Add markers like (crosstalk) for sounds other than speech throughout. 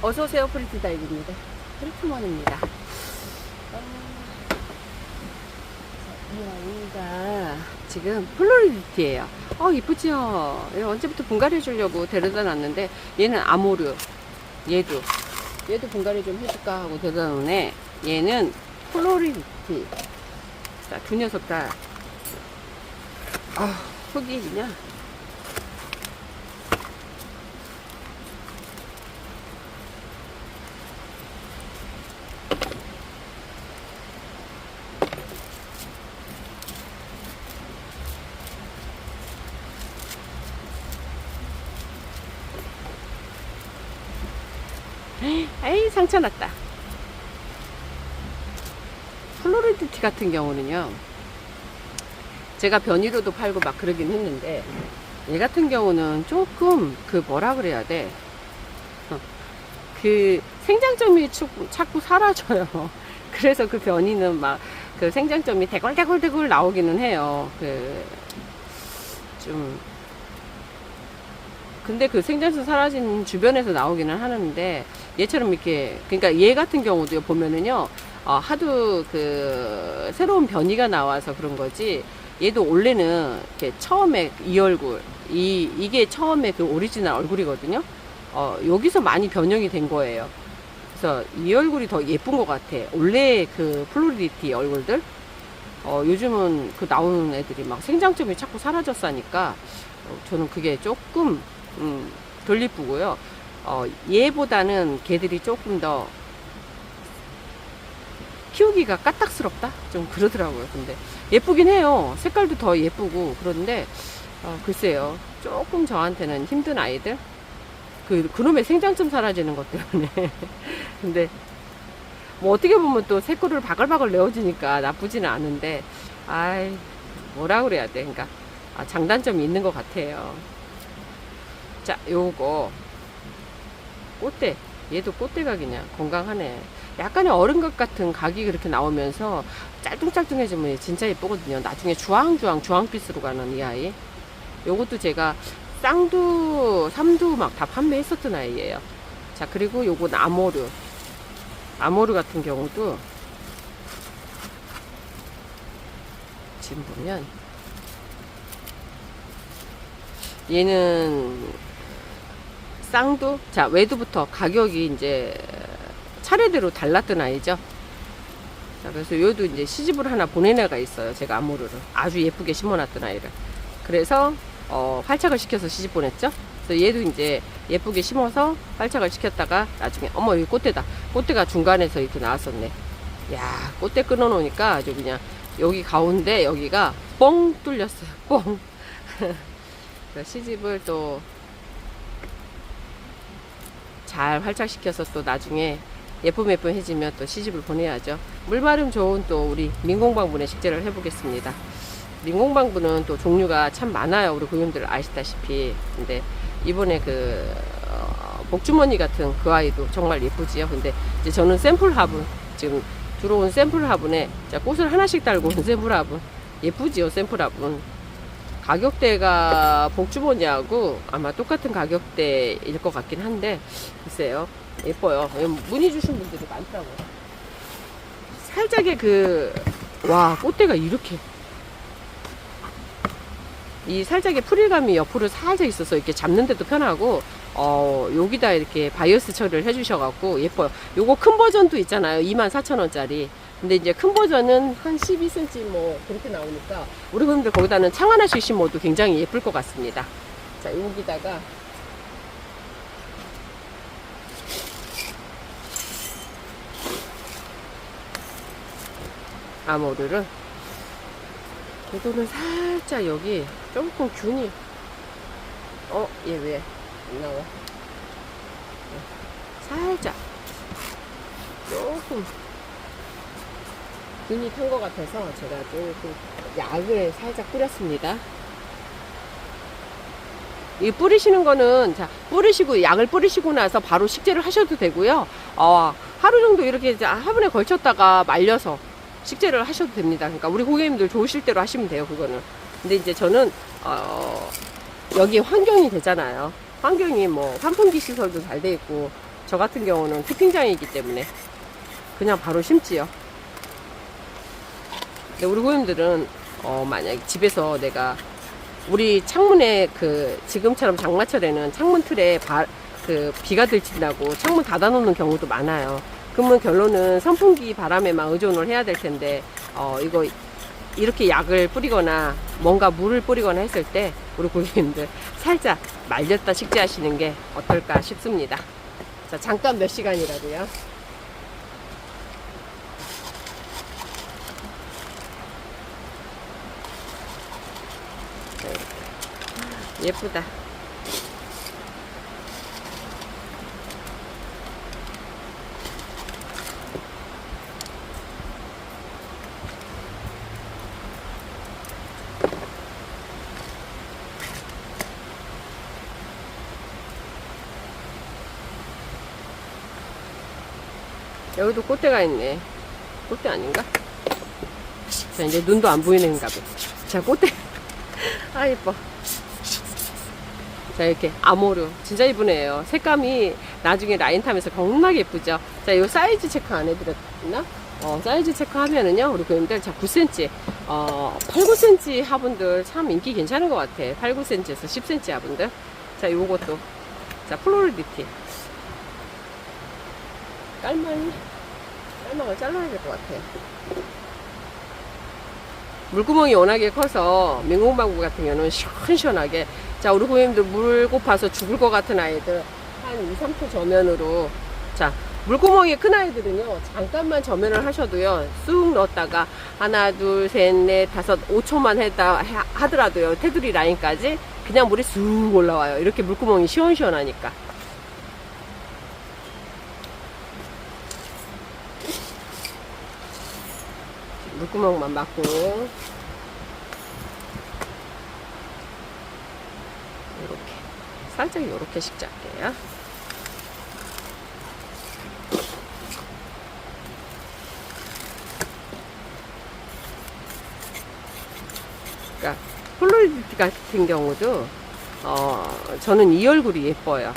어서오세요 프리티 다이브입니다. 프리트먼입니다. 어, 이 아이가 지금 플로리디티예요. 어 이쁘죠 얘 언제부터 분갈이 해주려고 데려다 놨는데 얘는 아모르 얘도. 얘도 분갈이 좀 해줄까 하고 데려다 놓네. 얘는 플로리디티. 자, 두 녀석 다. 아, 속이 그냥 에이 상처 났다. 플로리드 티 같은 경우는요 제가 변이로도 팔고 막 그러긴 했는데 얘 같은 경우는 조금 그 뭐라 그래야 돼? 어, 그 생장점이 자꾸 사라져요. (laughs) 그래서 그 변이는 막 그 생장점이 대굴대굴대굴 나오기는 해요. 그 좀 근데 그 생장점 사라진 주변에서 나오기는 하는데 얘처럼 이렇게 그러니까 얘 같은 경우도 보면은요 어, 하도 그 새로운 변이가 나와서 그런 거지 얘도 원래는 이렇게 처음에 이 얼굴 이 이게 처음에 그 오리지널 얼굴이거든요. 어, 여기서 많이 변형이 된 거예요. 그래서 이 얼굴이 더 예쁜 것 같아. 원래 그 플로리디티 얼굴들? 어, 요즘은 그 나오는 애들이 막 생장점이 자꾸 사라졌으니까 어, 저는 그게 조금 음, 덜 예쁘고요 어, 얘보다는 걔들이 조금 더 키우기가 까딱스럽다? 좀 그러더라고요. 근데 예쁘긴 해요. 색깔도 더 예쁘고 그런데 어, 글쎄요. 조금 저한테는 힘든 아이들. 그 그놈의 생장점 사라지는 것 때문에. (laughs) 근데 뭐 어떻게 보면 또 새꼬리를 바글바글 내어주니까 나쁘지는 않은데 아이 뭐라 그래야 돼. 그러니까 아, 장단점이 있는 것 같아요. 자, 요거 꽃대. 얘도 꽃대가 그냥 건강하네. 약간의 어른 것 같은 각이 그렇게 나오면서 짤뚱짤뚱해지면 진짜 예쁘거든요. 나중에 주황주황 주황빛으로 가는 이 아이. 요것도 제가 쌍두, 삼두 막 다 판매했었던 아이예요. 자, 그리고 요건 아모르. 아모르 같은 경우도 지금 보면 얘는 쌍두? 자 외두부터 가격이 이제 차례대로 달랐던 아이죠. 자 그래서 요도 이제 시집을 하나 보낸 애가 있어요 제가 아모르를 아주 예쁘게 심어놨던 아이를. 그래서 어 활착을 시켜서 시집 보냈죠. 그래서 얘도 이제 예쁘게 심어서 활착을 시켰다가 나중에 어머 여기 꽃대다. 꽃대가 중간에서 이렇게 나왔었네. 야 꽃대 끊어 놓으니까 아주 그냥 여기 가운데 여기가 뻥 뚫렸어요. (laughs) 뻥. (laughs) 시집을 또 잘 활착시켜서 또 나중에 예쁨 예쁨해지면 또 시집을 보내야죠. 물마름 좋은 또 우리 민공방분의 식재를 해보겠습니다. 민공방분은 또 종류가 참 많아요. 우리 고객님들 아시다시피. 근데 이번에 그 어, 복주머니 같은 그 아이도 정말 예쁘지요. 근데 이제 저는 샘플 화분 지금 들어온 샘플 화분에 자, 꽃을 하나씩 달고 온 샘플 화분 예쁘지요. 샘플 화분. 가격대가 복주머니하고 아마 똑같은 가격대일 것 같긴 한데 글쎄요. 예뻐요. 문의 주신 분들이 많더라고요. 살짝의 그 와 꽃대가 이렇게. 이 살짝의 프릴감이 옆으로 살짝 있어서 이렇게 잡는데도 편하고 어 여기다 이렇게 바이오스 처리를 해주셔갖고 예뻐요. 요거 큰 버전도 있잖아요. 24,000원짜리 근데 이제 큰 버전은 한 12cm 뭐 그렇게 나오니까 우리 분들 거기다는 창 하나씩 심어도 굉장히 예쁠 것 같습니다. 자 여기다가 아모르를 이거는 살짝 여기 조금 균이 어 얘 왜 안 나와 살짝 조금 균이 탄 것 같아서 제가 조금 약을 살짝 뿌렸습니다. 이 뿌리시는 거는 자 뿌리시고 약을 뿌리시고 나서 바로 식재를 하셔도 되고요. 어, 하루 정도 이렇게 화분에 걸쳤다가 말려서 식재를 하셔도 됩니다. 그러니까 우리 고객님들 좋으실 대로 하시면 돼요. 그거는. 근데 이제 저는 어, 여기 환경이 되잖아요. 환경이 뭐 환풍기 시설도 잘 돼 있고 저 같은 경우는 키핑장이기 때문에 그냥 바로 심지요. 근데 우리 고객님들은 어, 만약 집에서 내가 우리 창문에 그 지금처럼 장마철에는 창문 틀에 바, 그 비가 들친다고 창문 닫아놓는 경우도 많아요. 그러면 결론은 선풍기 바람에만 의존을 해야 될 텐데 어, 이거 이렇게 약을 뿌리거나 뭔가 물을 뿌리거나 했을 때 우리 고객님들 살짝 말렸다 식재하시는 게 어떨까 싶습니다. 자 잠깐 몇 시간이라도요. 예쁘다. 여기도 꽃대가 있네. 꽃대 아닌가? 자, 이제 눈도 안 보이는가 봐. 자, 꽃대. (laughs) 아, 예뻐. 자, 이렇게 아모르. 진짜 이쁘네요. 색감이 나중에 라인 타면서 겁나게 예쁘죠? 자, 이 사이즈 체크 안 해드렸나? 어, 사이즈 체크 하면은요, 우리 고객님들, 자, 9cm, 어, 8, 9cm 화분들 참 인기 괜찮은 것 같아. 8, 9cm에서 10cm 화분들. 자, 요것도. 자, 플로리디티. 깔만이 깔망을 잘라야 될 것 같아. 물구멍이 워낙에 커서 민공방구 같은 경우는 시원시원하게. 자 우리 고객님들 물 고파서 죽을 것 같은 아이들 한 2, 3초 저면으로. 자 물구멍이 큰 아이들은요 잠깐만 저면을 하셔도요 쑥 넣었다가 하나 둘 셋 넷 다섯 5초만 했다 하- 하더라도요 테두리 라인까지 그냥 물이 쑥 올라와요. 이렇게 물구멍이 시원시원하니까 물구멍만 막고 이렇게 살짝 이렇게 식자할게요 그러니까 폴로이드 같은 경우도 어 저는 이 얼굴이 예뻐요.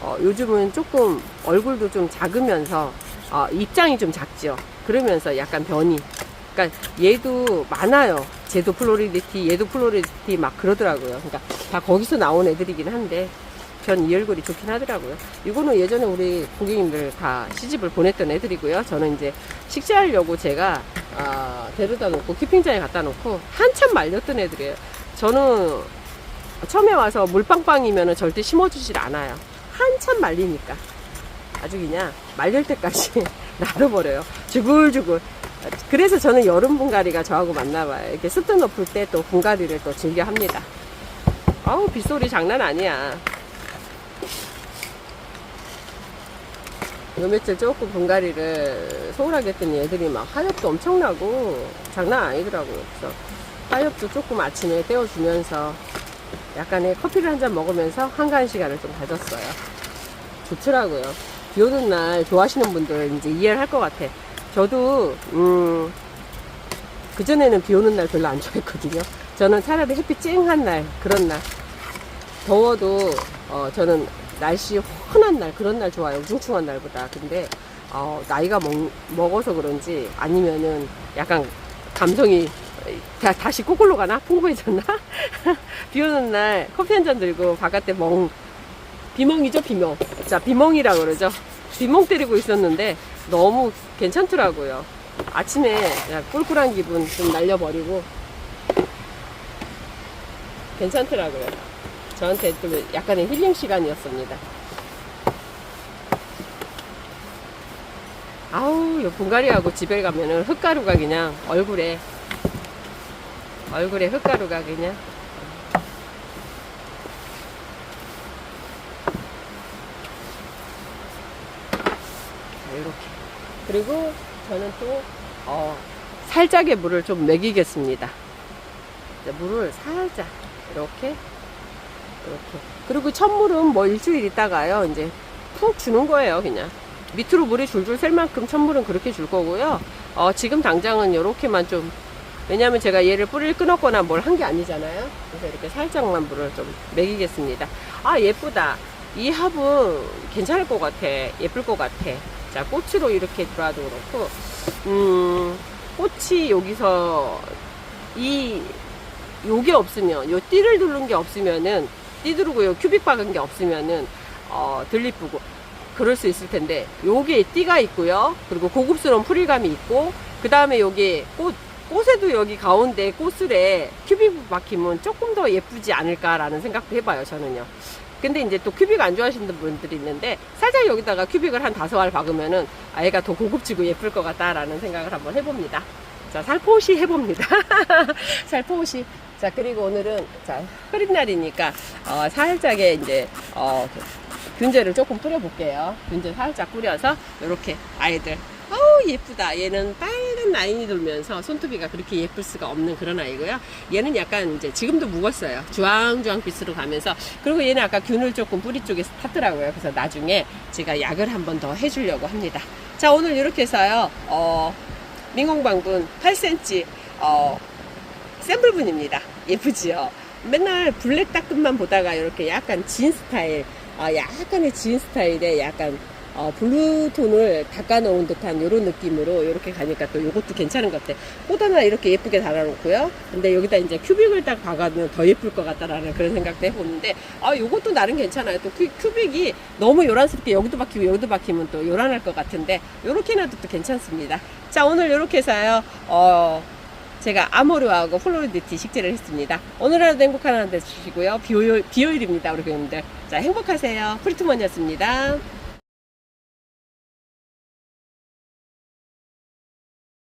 어, 요즘은 조금 얼굴도 좀 작으면서 어, 입장이 좀 작죠. 그러면서 약간 변이. 그러니까 얘도 많아요. 쟤도 플로리디티, 얘도 플로리디티 막 그러더라고요. 그러니까 다 거기서 나온 애들이긴 한데 전 이 얼굴이 좋긴 하더라고요. 이거는 예전에 우리 고객님들 다 시집을 보냈던 애들이고요. 저는 이제 식재하려고 제가 아, 데려다 놓고 키핑장에 갖다 놓고 한참 말렸던 애들이에요. 저는 처음에 와서 물빵빵이면 절대 심어주질 않아요. 한참 말리니까. 아주 그냥 말릴 때까지 (laughs) 놔둬버려요. 주글주글. 그래서 저는 여름 분갈이가 저하고 맞나봐요. 이렇게 습도 높을 때 또 분갈이를 또 즐겨 합니다. 아우, 빗소리 장난 아니야. 요 며칠 조금 분갈이를 소홀하게 했더니 애들이 막 하엽도 엄청나고 장난 아니더라고요. 그래서 하엽도 조금 아침에 떼어주면서 약간의 커피를 한 잔 먹으면서 한가한 시간을 좀 가졌어요. 좋더라고요. 비 오는 날 좋아하시는 분들 이제 이해를 할 것 같아. 저도, 음, 그전에는 비 오는 날 별로 안 좋아했거든요. 저는 차라리 햇빛 쨍한 날, 그런 날. 더워도, 어, 저는 날씨 환한 날, 그런 날 좋아요. 우중충한 날보다. 근데, 어, 나이가 먹, 먹어서 그런지 아니면은 약간 감성이 다, 다시 거꾸로 가나? 풍부해졌나? (laughs) 비 오는 날 커피 한 잔 들고 바깥에 멍, 비멍이죠, 비멍. 자, 비멍이라 그러죠. 비멍 때리고 있었는데 너무 괜찮더라고요. 아침에 꿀꿀한 기분 좀 날려버리고 괜찮더라고요. 저한테 좀 약간의 힐링 시간이었습니다. 아우, 요 분갈이하고 집에 가면은 흙가루가 그냥 얼굴에, 얼굴에 흙가루가 그냥 이렇게. 그리고 저는 또, 어, 살짝의 물을 좀 먹이겠습니다. 물을 살짝, 이렇게, 이렇게. 그리고 첫물은 뭐 일주일 있다가요, 이제 푹 주는 거예요, 그냥. 밑으로 물이 줄줄 셀 만큼 첫물은 그렇게 줄 거고요. 어, 지금 당장은 이렇게만 좀, 왜냐면 제가 얘를 뿌리를 끊었거나 뭘 한 게 아니잖아요. 그래서 이렇게 살짝만 물을 좀 먹이겠습니다. 아, 예쁘다. 이 합은 괜찮을 것 같아. 예쁠 것 같아. 자, 꽃으로 이렇게 들어와도 그렇고, 음, 꽃이 여기서 이, 요게 없으면, 요 띠를 두른 게 없으면은, 띠 두르고 요 큐빅 박은 게 없으면은, 어, 덜 이쁘고, 그럴 수 있을 텐데, 요게 띠가 있고요. 그리고 고급스러운 프릴감이 있고, 그 다음에 여기 꽃, 꽃에도 여기 가운데 꽃을에 큐빅 박히면 조금 더 예쁘지 않을까라는 생각도 해봐요, 저는요. 근데 이제 또 큐빅 안 좋아하시는 분들이 있는데 살짝 여기다가 큐빅을 한 다섯 알 박으면은 아이가 더 고급지고 예쁠 것 같다라는 생각을 한번 해봅니다. 자, 살포시 해봅니다. (laughs) 살포시. 자, 그리고 오늘은 자, 흐린 날이니까 어, 살짝의 이제 어, 균제를 조금 뿌려볼게요. 균제 살짝 뿌려서 이렇게 아이들 어우 예쁘다. 얘는 빨 간 라인이 돌면서 손톱이가 그렇게 예쁠 수가 없는 그런 아이고요. 얘는 약간 이제 지금도 묵었어요. 주황주황 빛으로 가면서 그리고 얘는 아까 균을 조금 뿌리 쪽에 탔더라고요. 그래서 나중에 제가 약을 한 번 더 해주려고 합니다. 자 오늘 이렇게 해서요. 어, 민공방분 8cm 어, 샘플분입니다. 예쁘지요? 맨날 블랙 따끔만 보다가 이렇게 약간 진 스타일, 어, 약간의 진 스타일의 약간 어, 블루톤을 닦아놓은 듯한 이런 느낌으로 이렇게 가니까 또 이것도 괜찮은 것 같아. 꽃 하나 이렇게 예쁘게 달아놓고요. 근데 여기다 이제 큐빅을 딱 박아두면 더 예쁠 것 같다라는 그런 생각도 해보는데, 아, 이것도 나름 괜찮아요. 또 큐, 큐빅이 너무 요란스럽게 여기도 박히고 여기도 박히면 또 요란할 것 같은데, 요렇게 해놔도 또 괜찮습니다. 자, 오늘 이렇게 해서요, 어, 제가 아모르하고 플로리디티 식재를 했습니다. 오늘 하루도 행복한 하루 되시고요. 비오일, 비오일입니다, 우리 고객님들. 자, 행복하세요. 프리트먼이었습니다.